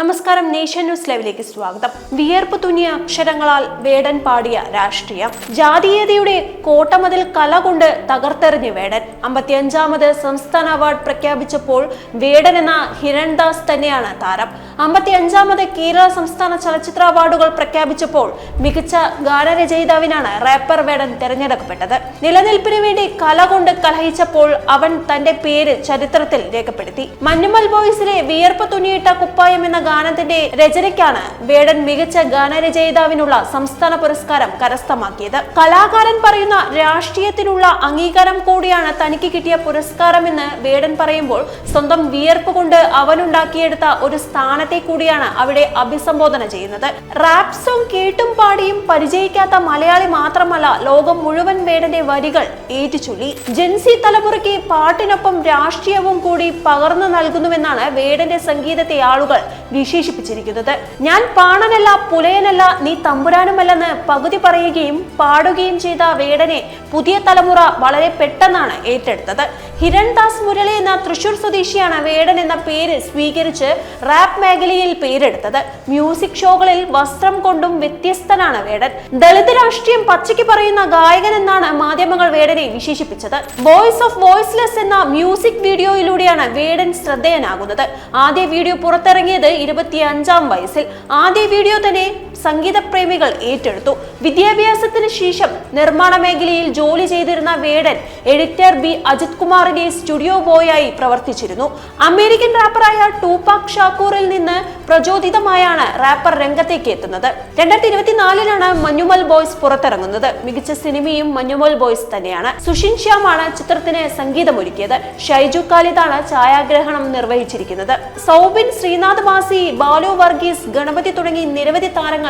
നമസ്കാരം nation news ലൈവിലേക്ക് സ്വാഗതം. വിയർപ്പ് തുന്നിയ അക്ഷരങ്ങളാൽ വേടൻ പാടിയ രാഷ്ട്രീയം. ജാതീയതയുടെ കോട്ടമതിൽ കല കൊണ്ട് തകർത്തെറിഞ്ഞ് വേടൻ. അമ്പത്തിയഞ്ചാമത് സംസ്ഥാന അവാർഡ് പ്രഖ്യാപിച്ചപ്പോൾ വേടൻ എന്ന ഹിരൺദാസ് തന്നെയാണ് താരം. അമ്പത്തിയഞ്ചാമത് കേരള സംസ്ഥാന ചലച്ചിത്ര അവാർഡുകൾ പ്രഖ്യാപിച്ചപ്പോൾ മികച്ച ഗാനരചയിതാവിനാണ് റാപ്പർ വേടൻ തെരഞ്ഞെടുക്കപ്പെട്ടത്. നിലനിൽപ്പിന് വേണ്ടി കല കൊണ്ട് കലഹിച്ചപ്പോൾ അവൻ തന്റെ പേര് ചരിത്രത്തിൽ രേഖപ്പെടുത്തി. മഞ്ഞുമൽ ബോയ്സിലെ വിയർപ്പ് തുന്നിയിട്ട കുപ്പായം എന്ന ഗാനത്തിന്റെ രചനയ്ക്കാണ് വേടൻ മികച്ച ഗാനരചയിതാവിനുള്ള സംസ്ഥാന പുരസ്കാരം കരസ്ഥമാക്കിയത്. കലാകാരൻ പറയുന്ന രാഷ്ട്രീയത്തിനുള്ള അംഗീകാരം കൂടിയാണ് തനിക്ക് കിട്ടിയ പുരസ്കാരമെന്ന് വേടൻ പറയുമ്പോൾ സ്വന്തം വിയർപ്പ് കൊണ്ട് അവനുണ്ടാക്കിയെടുത്ത ഒരു സ്ഥാനത്തെ കൂടിയാണ് അവിടെ അഭിസംബോധന ചെയ്യുന്നത്. റാപ്പ് സോങ് കേട്ടും പാടിയും പരിചയിക്കാത്ത മലയാളി മാത്രമല്ല ലോകം മുഴുവൻ വേടന്റെ വരികൾ ഏറ്റുചൊല്ലി. ജെൻസി തലമുറയ്ക്ക് പാട്ടിനൊപ്പം രാഷ്ട്രീയവും കൂടി പകർന്നു നൽകുന്നുവെന്നാണ് വേടന്റെ സംഗീതത്തെ ആളുകൾ വിശേഷിപ്പിച്ചിരിക്കുന്നത്. ഞാൻ പാണനല്ല പുലയനല്ല നീ തമ്പുരാനുമല്ലെന്ന് പകുതി പറയുകയും പാടുകയും ചെയ്ത വേടനെ പുതിയ തലമുറ വളരെ പെട്ടെന്നാണ് ഏറ്റെടുത്തത്. ഹിരൺദാസ് മുരളി എന്ന തൃശൂർ സ്വദേശിയാണ് വേടൻ എന്ന പേര് സ്വീകരിച്ച് റാപ്പ് മേഖലയിൽ പേരെടുത്തത്. മ്യൂസിക് ഷോകളിൽ വസ്ത്രം കൊണ്ടും വ്യത്യസ്തനാണ് വേടൻ. ദളിത് രാഷ്ട്രീയം പച്ചയ്ക്ക് പറയുന്ന ഗായകൻ എന്നാണ് മാധ്യമങ്ങൾ വേടനെ വിശേഷിപ്പിച്ചത്. വോയിസ് ഓഫ് വോയിസ്ലെസ് എന്ന മ്യൂസിക് വീഡിയോയിലൂടെയാണ് വേടൻ ശ്രദ്ധേയനാകുന്നത്. ആദ്യ വീഡിയോ പുറത്തിറങ്ങിയത് ഇരുപത്തിയഞ്ചാം വയസ്സിൽ. ആദ്യ വീഡിയോ തന്നെ സംഗീത പ്രേമികൾ ഏറ്റെടുത്തു. വിദ്യാഭ്യാസത്തിന് ശേഷം നിർമ്മാണ മേഖലയിൽ ജോലി ചെയ്തിരുന്ന വേടൻ എഡിറ്റർ ബി. അജിത് കുമാറിന്റെ സ്റ്റുഡിയോ ബോയായി പ്രവർത്തിച്ചിരുന്നു. അമേരിക്കൻ റാപ്പറായ ടൂപാക് ഷാക്കൂറിൽ നിന്ന് പ്രചോദിതമായാണ് റാപ്പർ രംഗത്തേക്ക് എത്തുന്നത്. രണ്ടായിരത്തി ഇരുപത്തിനാലിലാണ് മഞ്ഞുമൽ ബോയ്സ് പുറത്തിറങ്ങുന്നത്. മികച്ച സിനിമയും മഞ്ഞുമൽ ബോയ്സ് തന്നെയാണ്. സുഷിൻ ശ്യാമാണ് ചിത്രത്തിന് സംഗീതമൊരുക്കിയത്. ഷൈജു ഖാലിദാണ് ഛായാഗ്രഹണം നിർവഹിച്ചിരിക്കുന്നത്. സൗബിൻ ശ്രീനാഥ് മാസി ബാലു വർഗീസ് ഗണപതി തുടങ്ങി നിരവധി താരങ്ങൾ